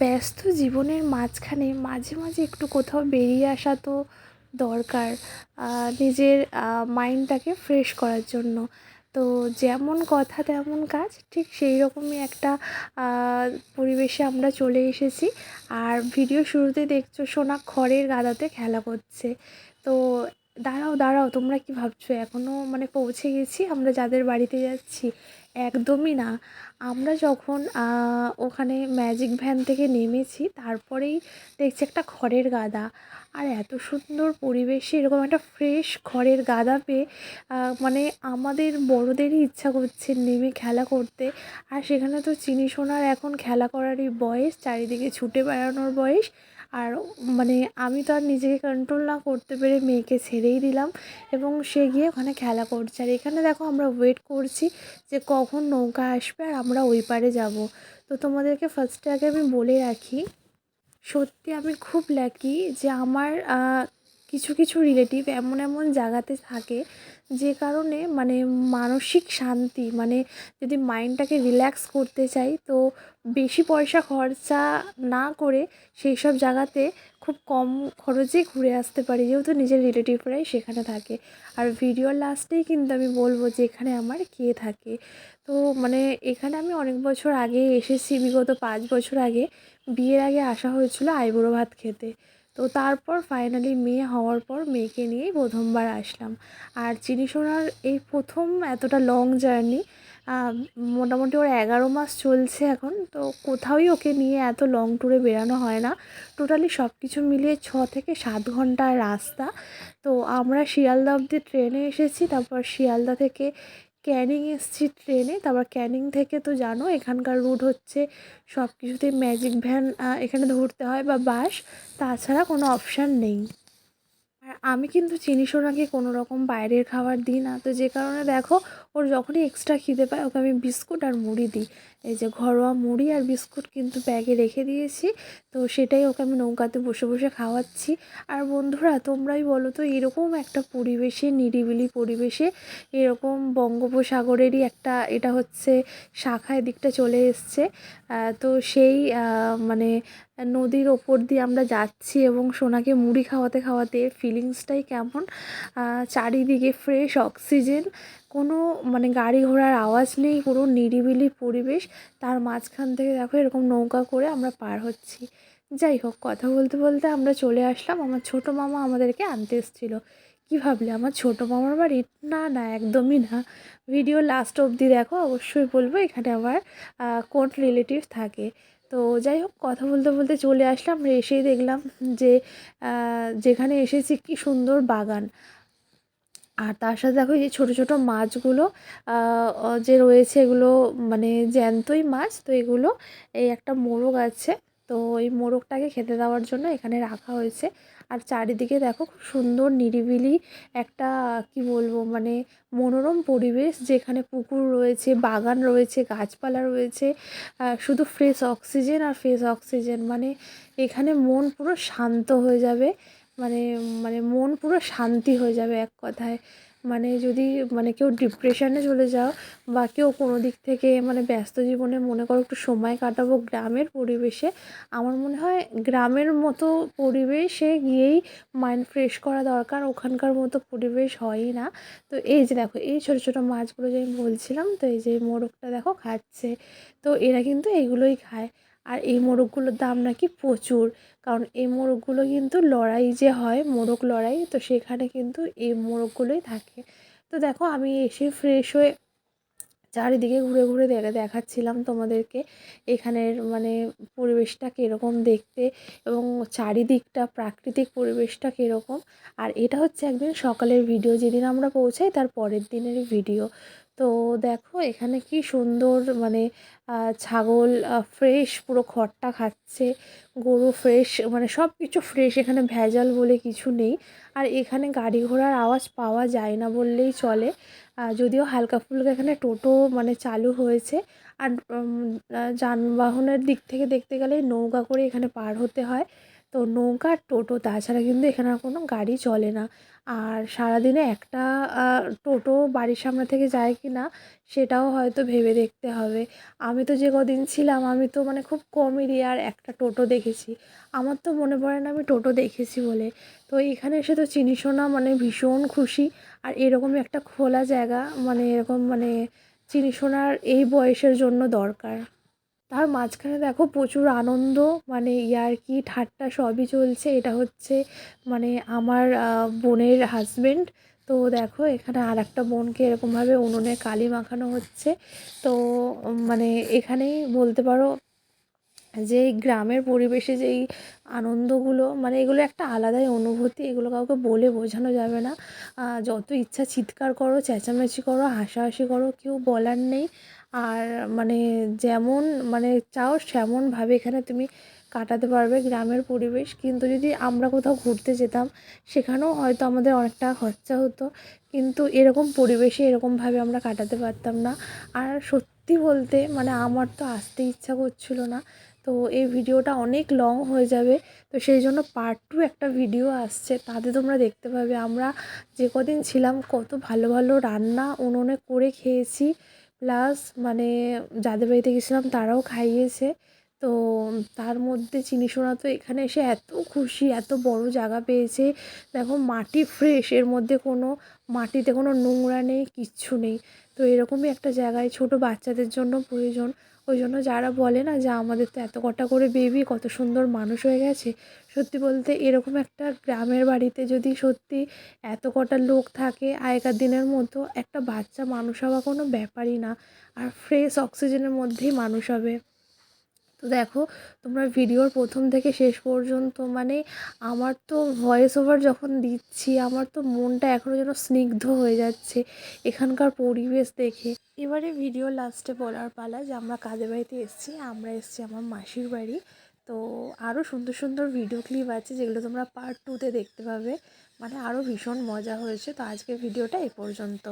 ব্যস্ত জীবনের মাঝখানে মাঝে মাঝে একটু কোথাও বেরিয়ে আসা তো দরকার নিজের মাইন্ডটাকে ফ্রেশ করার জন্য। তো যেমন কথা তেমন কাজ, ঠিক সেই রকমই একটা পরিবেশে আমরা চলে এসেছি। আর ভিডিও শুরুতে দেখছ সোনা খড়ের গাদাতে খেলা করছে। তো দাঁড়াও দাঁড়াও, তোমরা কি ভাবছ? এখনও মানে পৌঁছে গেছি, আমরা যাদের বাড়িতে যাচ্ছি, একদমই না। আমরা যখন ওখানে ম্যাজিক ভ্যান থেকে নেমেছি, তারপরেই দেখছি একটা খড়ের গাদা। আর এত সুন্দর পরিবেশে এরকম একটা ফ্রেশ খড়ের গাদা পেয়ে মানে আমাদের বড়োদেরই ইচ্ছা করছে নেমে খেলা করতে। আর সেখানে তো চিনি সোনার এখন খেলা করারই বয়স, চারিদিকে ছুটে বেড়ানোর বয়স। আর মানে আমি তো আর নিজেকে কন্ট্রোল না করতে পেরে মেয়েকে ছেড়েই দিলাম এবং সে গিয়ে ওখানে খেলা করছে। আর এখানে দেখো আমরা ওয়েট করছি যে কখন নৌকা আসবে আর আমরা ওই পারে যাব। তো তোমাদেরকে ফার্স্টে আগে আমি বলে রাখি, সত্যি আমি খুব লাকি যে আমার কিছু কিছু রিলেটিভ এমন এমন জায়গাতে থাকে যে কারণে মানে মানসিক শান্তি মানে যদি মাইন্ডটাকে রিল্যাক্স করতে চাই তো বেশি পয়সা খরচা না করে সেই সব জায়গাতে খুব কম খরচে ঘুরে আসতে পারি যেহেতু নিজের রিলেটিভরাই সেখানে থাকে। আর ভিডিওর লাস্টেই কিন্তু আমি বলব যে এখানে আমার কে থাকে। তো মানে এখানে আমি অনেক বছর আগে এসেছি, বিগত পাঁচ বছর আগে। বিয়ের আগে আসা হয়েছিল আইবুড়ো ভাত খেতে। তো তারপর ফাইনালি মেয়ে হওয়ার পর মেয়েকে নিয়েই প্রথমবার আসলাম। আর চিনি সোনার এই প্রথম এতটা লং জার্নি মোটামুটি ওর এগারো মাস চলছে এখন, তো কোথাওই ওকে নিয়ে এত লং ট্যুরে বেরানো হয় না। টোটালি সব কিছু মিলিয়ে ছ থেকে সাত ঘণ্টার রাস্তা। তো আমরা শিয়ালদা অবধি ট্রেনে এসেছি, তারপর শিয়ালদা থেকে ক্যানিং এসেছি ট্রেনে। তারপর ক্যানিং থেকে তো জানো, এখানকার রুট হচ্ছে সব কিছুতেই ম্যাজিক ভ্যান এখানে ধরতে হয় বা বাস তাছাড়া কোনো অপশান নেই। আর আমি কিন্তু চিনি সোনাকে কোনো রকম বাইরের খাবার দিই না। তো যে কারণে দেখো ওর যখনই এক্সট্রা খিদে পায়, ওকে আমি বিস্কুট আর মুড়ি দিই। এই যে ঘরোয়া মুড়ি আর বিস্কুট কিন্তু ব্যাগে রেখে দিয়েছি, তো সেটাই ওকে আমি নৌকাতে বসে বসে খাওয়াচ্ছি। আর বন্ধুরা, তোমরাই বলো তো, এরকম একটা পরিবেশে, নিরিবিলি পরিবেশে, এরকম বঙ্গোপসাগরেরই একটা, এটা হচ্ছে শাখায় দিকটা চলে এসছে। তো সেই মানে নদীর ওপর দিয়ে আমরা যাচ্ছি এবং সোনাকে মুড়ি খাওয়াতে খাওয়াতে ফিলিংসটাই কেমন? চারিদিকে ফ্রেশ অক্সিজেন কোনো মানে গাড়ি ঘোড়ার আওয়াজ নেই, পুরো নিরিবিলি পরিবেশ। তার মাঝখান থেকে দেখো এরকম নৌকা করে আমরা পার হচ্ছি। যাই হোক, কথা বলতে বলতে আমরা চলে আসলাম। আমার ছোটো মামা আমাদেরকে আনতে এসেছিল। কী ভাবলে, আমার ছোটো মামার বাড়ি? না না, একদমই না। ভিডিও লাস্ট অবধি দেখো, অবশ্যই বলব, এখানে আমার কোন রিলেটিভ থাকে। তো যাই হোক, কথা বলতে বলতে চলে আসলাম। এসেই দেখলাম যে যেখানে এসেছি, কি সুন্দর বাগান। আর তার সাথে দেখো এই যে ছোটো ছোটো মাছগুলো যে রয়েছে এগুলো মানে জ্যান্তই মাছ, তো এগুলো এই একটা মোরগ আছে, তো এই মোরগটাকে খেতে দেওয়ার জন্য এখানে রাখা হয়েছে। আর চারিদিকে দেখো খুব সুন্দর নিরিবিলি একটা, কি বলব মানে মনোরম পরিবেশ, যেখানে পুকুর রয়েছে, বাগান রয়েছে, গাছপালা রয়েছে শুধু ফ্রেশ অক্সিজেন আর ফ্রেশ অক্সিজেন মানে এখানে মন পুরো শান্ত হয়ে যাবে মানে মানে মন শান্তি হয়ে যাবে এক কথায়। মানে যদি মানে কেউ ডিপ্রেশনে চলে যাও বা কেউ কোনো দিক থেকে মানে ব্যস্ত জীবনে মনে করো একটু সময় কাটাবো গ্রামের পরিবেশে, আমার মনে হয় গ্রামের মতো পরিবেশে গিয়েই মাইন্ড ফ্রেশ করা দরকার। ওখানকার মতো পরিবেশ হয়ই না। তো এই যে দেখো, এই ছোটো ছোটো মাছগুলো যে আমি বলছিলাম, তো এই যে মোরগটা দেখো খাচ্ছে। তো এরা কিন্তু এইগুলোই খায়। আর এই মোরগগুলোর দাম নাকি প্রচুর। কারণ এই মোরগগুলো কিন্তু লড়াই যে হয়, মোরগ লড়াই, তো সেখানে কিন্তু এই মোরগগুলোই থাকে। তো দেখো, আমি এসে ফ্রেশ হয়ে চারিদিকে ঘুরে ঘুরে দেখে, দেখাচ্ছিলাম তোমাদেরকে এখানের মানে পরিবেশটা কীরকম দেখতে এবং চারিদিকটা, প্রাকৃতিক পরিবেশটা কীরকম। আর এটা হচ্ছে একদিন সকালের ভিডিও যেদিন আমরা পৌঁছাই তার পরের দিনের ভিডিও তো দেখো এখানে কি সুন্দর মানে ছাগল ফ্রেশ পুরো খড়টা খাচ্ছে, গরু ফ্রেশ মানে সব কিছু ফ্রেশ এখানে ভেজাল বলে কিছু নেই। আর এখানে গাড়ি ঘোড়ার আওয়াজ পাওয়া যায় না বললেই চলে। যদিও হালকা ফুলকা এখানে টোটো মানে চালু হয়েছে। আর যানবাহনের দিক থেকে দেখতে গেলে নৌকা করে এখানে পার হতে হয়। তো নৌকা আর টোটো তাছাড়া কিন্তু এখানে আর কোনো গাড়ি চলে না। আর সারাদিনে একটা টোটো বাড়ির সামনে থেকে যায় কি না সেটাও হয়তো ভেবে দেখতে হবে। আমি তো যে কদিন ছিলাম, আমি তো মানে খুব কম এরিয়ার একটা টোটো দেখেছি। আমার তো মনে পড়ে না আমি টোটো দেখেছি বলে। তো এখানে এসে তো চিনিস না মানে ভীষণ খুশি। আর এরকমই একটা খোলা জায়গা মানে এরকম মানে চিনি শোনার এই বয়সের জন্য দরকার। তার মাঝখানে দেখো প্রচুর আনন্দ মানে ইয়ার্কি ঠাট্টা সবই চলছে। এটা হচ্ছে মানে আমার বোনের হাজব্যান্ড তো দেখো এখানে আর একটা বোনকে এরকমভাবে উনুনে কালি মাখানো হচ্ছে। তো মানে এখানেই বলতে পারো যে গ্রামের পরিবেশে যেই আনন্দগুলো মানে এগুলো একটা আলাদাই অনুভূতি, এগুলো কাউকে বলে বোঝানো যাবে না। যত ইচ্ছা চিৎকার করো, চেঁচামেচি করো, হাসাহাসি করো, কেউ বলার নেই। আর মানে যেমন মানে চাও সেমনভাবে এখানে তুমি কাটাতে পারবে গ্রামের পরিবেশ। কিন্তু যদি আমরা কোথাও ঘুরতে যেতাম, সেখানেও হয়তো আমাদের অনেকটা খরচা হতো। কিন্তু এরকম পরিবেশে এরকমভাবে আমরা কাটাতে পারতাম না। আর সত্যি বলতে মানে আমার তো আসতে ইচ্ছা করছিল না। তো এই ভিডিওটা অনেক লং হয়ে যাবে। তো সেই জন্য পার্ট টু একটা ভিডিও আসছে, তাতে তোমরা দেখতে পাবে আমরা যে কদিন ছিলাম কত ভালো ভালো রান্না উনুনে করে খেয়েছি প্লাস মানে যাদের বাড়িতে গেছিলাম তারাও খাইয়েছে। তো তার মধ্যে চিনিসোনা তো এখানে এসে এত খুশি, এত বড় জায়গা পেয়েছে। দেখো মাটি ফ্রেশ এর মধ্যে কোনো মাটিতে কোনো নোংরা নেই, কিচ্ছু নেই। তো এরকমই একটা জায়গায় ছোট বাচ্চাদের জন্য প্রয়োজন। ওই জন্য যারা বলে না যে আমাদের তো এত কটা করে বেবি কত সুন্দর মানুষ হয়ে গেছে, সত্যি বলতে এরকম একটা গ্রামের বাড়িতে যদি সত্যি এত কটা লোক থাকে, আগেকার দিনের মতো একটা বাচ্চা মানুষ হওয়া কোনো ব্যাপারই না, আর ফ্রেশ অক্সিজেনের মধ্যেই মানুষ হবে। তো দেখো, তোমরা ভিডিওর প্রথম থেকে শেষ পর্যন্ত মানে আমার তো ভয়েস ওভার যখন দিচ্ছি, আমার তো মনটা এখনও যেন স্নিগ্ধ হয়ে যাচ্ছে এখানকার পরিবেশ দেখে। এবারে ভিডিও লাস্টে বলার পালা যে আমরা কাদের বাড়িতে এসেছি? আমরা এসেছি আমার মাসির বাড়ি। তো আরও সুন্দর সুন্দর ভিডিও ক্লিপ আছে যেগুলো তোমরা পার্ট টুতে দেখতে পাবে। মানে আরও ভীষণ মজা হয়েছে। তো আজকের ভিডিওটা এ পর্যন্ত।